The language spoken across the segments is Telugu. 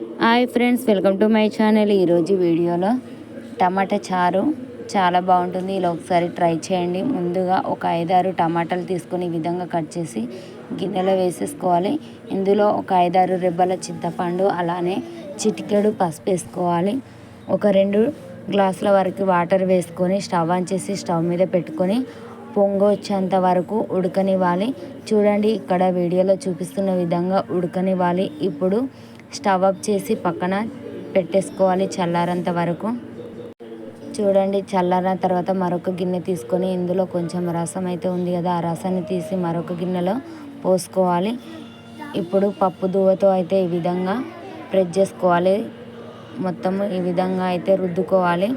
Hi friends welcome to my channel ఈరోజు వీడియోలో టమాటా చారు చాలా బాగుంటుంది. ఇలా ఒకసారి ట్రై చేయండి. ముందుగా ఒక ఐదారు టమాటాలు తీసుకొని ఈ విధంగా కట్ చేసి గిన్నెలో వేసేసుకోవాలి. ఇందులో ఒక ఐదారు రెబ్బల చింతపండు అలానే చిటికెడు పసుపు వేసుకోవాలి. ఒక రెండు గ్లాసుల వరకు వాటర్ వేసుకొని స్టవ్ ఆన్ చేసి స్టవ్ మీద పెట్టుకొని పొంగొచ్చేంత వరకు ఉడకనివ్వాలి. చూడండి ఇక్కడ వీడియోలో చూపిస్తున్న విధంగా ఉడకనివ్వాలి. ఇప్పుడు స్టవ్ అప్ చేసి పక్కన పెట్టేసుకోవాలి చల్లారంత వరకు. చూడండి చల్లారిన తర్వాత మరొక గిన్నె తీసుకొని ఇందులో కొంచెం రసం అయితే ఉంది కదా ఆ రసాన్ని తీసి మరొక గిన్నెలో పోసుకోవాలి. ఇప్పుడు పప్పు దువ్వతో అయితే ఈ విధంగా ప్రెస్ చేసుకోవాలి. మొత్తం ఈ విధంగా అయితే రుద్దుకోవాలి.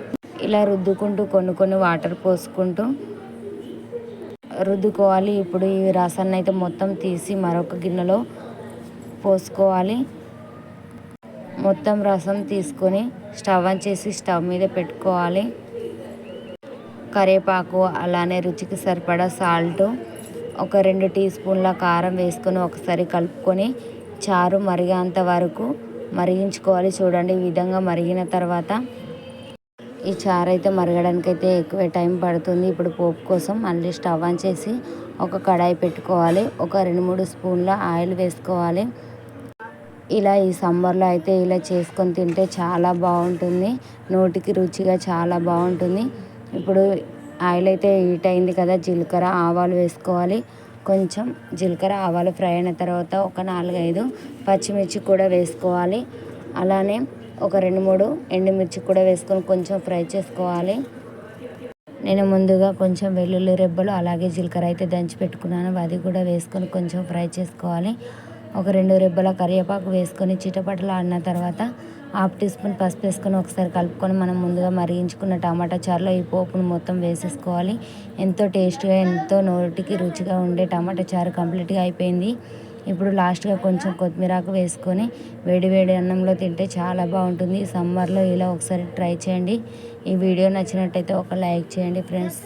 ఇలా రుద్దుకుంటూ కొన్ని కొన్ని వాటర్ పోసుకుంటూ రుద్దుకోవాలి. ఇప్పుడు ఈ రసాన్ని అయితే మొత్తం తీసి మరొక గిన్నెలో పోసుకోవాలి. మొత్తం రసం తీసుకొని స్టవ్ ఆన్ చేసి స్టవ్ మీద పెట్టుకోవాలి. కరివేపాకు అలానే రుచికి సరిపడా సాల్ట్ ఒక రెండు టీ స్పూన్ల కారం వేసుకొని ఒకసారి కలుపుకొని చారు మరిగేంత వరకు మరిగించుకోవాలి. చూడండి ఈ విధంగా మరిగిన తర్వాత ఈ చారు అయితే మరగడానికి అయితే ఎక్కువ టైం పడుతుంది. ఇప్పుడు పోపు కోసం మళ్ళీ స్టవ్ ఆన్ చేసి ఒక కడాయి పెట్టుకోవాలి. ఒక రెండు మూడు స్పూన్ల ఆయిల్ వేసుకోవాలి. ఇలా ఈ సమ్మర్లో అయితే ఇలా చేసుకొని తింటే చాలా బాగుంటుంది. నోటికి రుచిగా చాలా బాగుంటుంది. ఇప్పుడు ఆయిల్ అయితే హీట్ అయింది కదా జీలకర్ర ఆవాలు వేసుకోవాలి. కొంచెం జీలకర్ర ఆవాలు ఫ్రై అయిన తర్వాత ఒక నాలుగైదు పచ్చిమిర్చి కూడా వేసుకోవాలి. అలానే ఒక రెండు మూడు ఎండుమిర్చి కూడా వేసుకొని కొంచెం ఫ్రై చేసుకోవాలి. నేను ముందుగా కొంచెం వెల్లుల్లి రెబ్బలు అలాగే జీలకర్ర అయితే దంచి పెట్టుకున్నాను. అది కూడా వేసుకొని కొంచెం ఫ్రై చేసుకోవాలి. ఒక రెండు రెబ్బల కరివేపాకు వేసుకొని చిటపటలు ఆడిన తర్వాత హాఫ్ టీ స్పూన్ పసుపు వేసుకొని ఒకసారి కలుపుకొని మనం ముందుగా మరిగించుకున్న టమాటా చారులో ఈ పోపును మొత్తం వేసేసుకోవాలి. ఎంతో టేస్ట్గా ఎంతో నోటికి రుచిగా ఉండే టమాటా చారు కంప్లీట్గా అయిపోయింది. ఇప్పుడు లాస్ట్గా కొంచెం కొత్తిమీరాకు వేసుకొని వేడి వేడి అన్నంలో తింటే చాలా బాగుంటుంది. సమ్మర్లో ఇలా ఒకసారి ట్రై చేయండి. ఈ వీడియో నచ్చినట్టయితే ఒక లైక్ చేయండి ఫ్రెండ్స్.